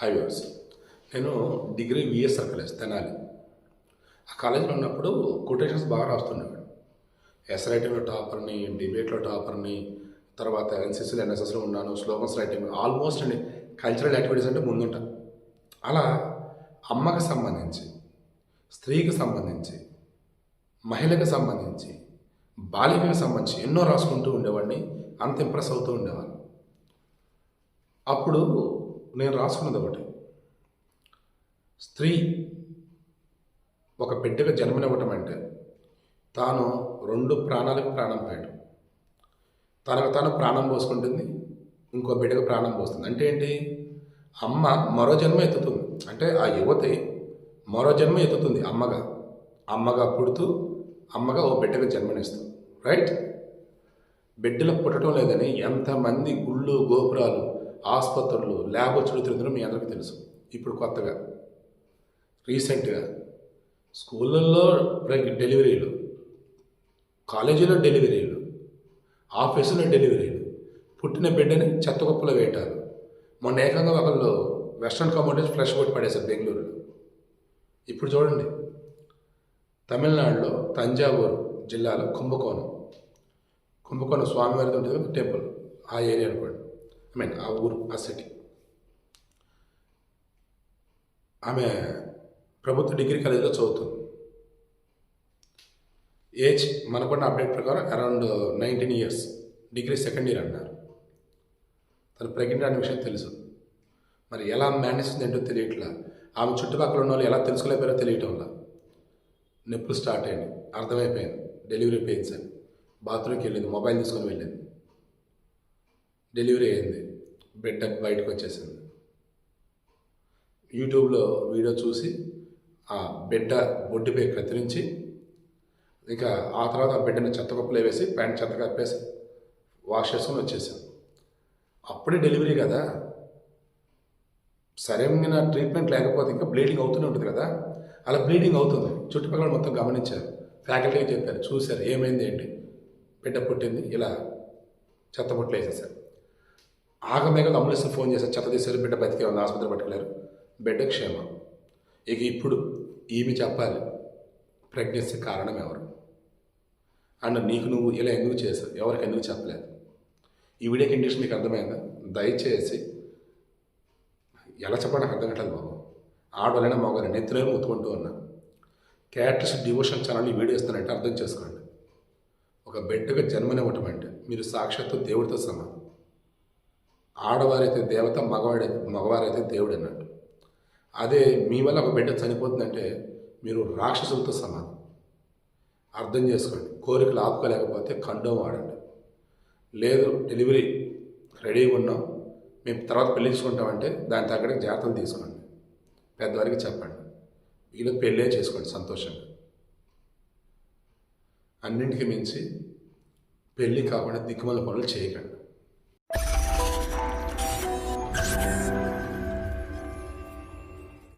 High నేను degree VSR college Tenali. ఆ కాలేజీలో ఉన్నప్పుడు కొటేషన్స్ బాగా రాస్తుండేవాడు. ఎస్ఐటీలో టాపర్ని డిబేట్లో టాపర్ని తర్వాత ఎన్సీసీలో ఎన్ఎస్ఎస్లో ఉన్నాను స్లోగన్స్ రైటింగ్ ఆల్మోస్ట్ అండి కల్చరల్ యాక్టివిటీస్ అంటే ముందుంటా. అలా అమ్మకి సంబంధించి స్త్రీకి సంబంధించి మహిళకి సంబంధించి బాలికకి సంబంధించి ఎన్నో రాసుకుంటూ ఉండేవాడిని అంత ఇంప్రెస్ అవుతూ ఉండేవాడిని అప్పుడు నేను రాసుకున్నది ఒకటి. స్త్రీ ఒక బిడ్డకు జన్మనివ్వటం అంటే తాను రెండు ప్రాణాలకు ప్రాణం పోయటం. తనకు తాను ప్రాణం పోసుకుంటుంది ఇంకో బిడ్డకు ప్రాణం పోస్తుంది. అంటే ఏంటి? అమ్మ మరో జన్మ ఎత్తుతుంది. అంటే ఆ యువతి మరో జన్మ ఎత్తుతుంది అమ్మగా. అమ్మగా పుడుతూ అమ్మగా ఓ బిడ్డకు జన్మనిస్తుంది. రైట్? బిడ్డలకు పుట్టడం లేదని ఎంతమంది గుళ్ళు గోపురాలు ఆసుపత్రులు ల్యాబ్ వచ్చి తిరుగుతుందో మీ అందరికీ తెలుసు. ఇప్పుడు కొత్తగా రీసెంట్గా స్కూళ్ళల్లో డెలివరీలు కాలేజీలో డెలివరీలు ఆఫీసులో డెలివరీలు పుట్టిన బిడ్డని చెత్త కుప్పలో వేయటాలు మొన్న ఏకంగా ఒకళ్ళు వెస్ట్రన్ కమ్యూనిటీస్ ఫ్రెష్ కొట్టి పడేశారు బెంగళూరులో. ఇప్పుడు చూడండి. తమిళనాడులో తంజావూరు జిల్లాలో కుంభకోణం. కుంభకోణం స్వామివారిది ఉంటుంది టెంపుల్. ఆ ఏరియా అనుకోండి. ఐ మీన్ ఆ ఊరు ఆ సిటీ ఆమె ప్రభుత్వ డిగ్రీ కాలేజీలో చదువుతుంది. ఏజ్ మనకున్న అప్డేట్ ప్రకారం around nineteen years. Degree second year అన్నారు. తను ప్రెగ్నెంట్ అనే విషయం తెలుసు. మరి ఎలా మేనేజ్ ఏంటో తెలియట్లా? ఆమె చుట్టుపక్కల ఉన్న వాళ్ళు ఎలా తెలుసుకోలేకపోయారో తెలియటం వల్ల. నొప్పులు స్టార్ట్ అయ్యింది అర్థమైపోయింది. డెలివరీ పెయిన్స్ అని బాత్రూమ్కి వెళ్ళింది. మొబైల్ తీసుకొని వెళ్ళింది. డెలివరీ అయింది. బిడ్డ బయటకు వచ్చేసింది. యూట్యూబ్లో వీడియో చూసి ఆ బిడ్డ బొడ్డుపై కత్తిరించి ఇంకా ఆ తర్వాత ఆ బిడ్డని చెత్త కుప్పలో వేసి ప్యాంట్ చెత్త కప్పేసి వాష్ చేసుకొని వచ్చేసాం. అప్పుడే డెలివరీ కదా. సరైన ట్రీట్మెంట్ లేకపోతే ఇంకా బ్లీడింగ్ అవుతూనే ఉంటుంది కదా. అలా బ్లీడింగ్ అవుతుంది. చుట్టుపక్కల మొత్తం గమనించారు. ఫ్యాకల్టీకి చెప్పారు. చూశారు. ఏమైంది ఏంటి? బిడ్డ పుట్టింది. ఇలా చెత్త పుట్లు వేసేసారు. ఆగమేఘలు అంబులెన్స్ ఫోన్ చేసి చెత్త తీశారు బిడ్డ బతికే ఉంది ఆసుపత్రి పట్టుకెళ్ళారు బిడ్డ క్షేమం. ఇక ఇప్పుడు ఈమె చెప్పాలి ప్రెగ్నెన్సీ కారణం ఎవరు? అండ్ నీకు నువ్వు ఇలా ఎందుకు చేసావు ఎవరికి ఎందుకు చెప్పలేదు? ఈ వీడియో కండిషన్ మీకు అర్థమైందా? దయచేసి ఎలా చెప్పడానికి అర్థం కట్టాలి బాబు. ఆడవాళ్ళైనా మగవాళ్ళైనా నెత్తిలో ముత్తుకుంటూ ఉన్నా. క్యారెక్టర్స్ డివోషన్ ఛానల్ ఈ వీడియో ఇస్తానంటే అర్థం చేసుకోండి. ఒక బిడ్డగా జన్మనివ్వటం అంటే మీరు సాక్షాత్తు దేవుడితో సమానం. ఆడవారైతే దేవత మగవాడైతే మగవారైతే దేవుడు అన్నట్టు అదే మీ వల్ల ఒక బిడ్డ చనిపోతుందంటే మీరు రాక్షసులతో సమానం. అర్థం చేసుకోండి. కోరికలు ఆపుకోలేకపోతే కండోం వాడండి. లేదు డెలివరీ రెడీగా ఉన్నాం. మేము తర్వాత పెళ్ళించుకుంటామంటే దాని తగ్గట్టు జాగ్రత్తలు తీసుకోండి. పెద్దవారికి చెప్పండి. వీళ్ళు పెళ్ళే చేసుకోండి సంతోషంగా. అన్నింటికి మించి పెళ్ళి కాకుండా దిక్కుమల పనులు చేయకండి. Thank you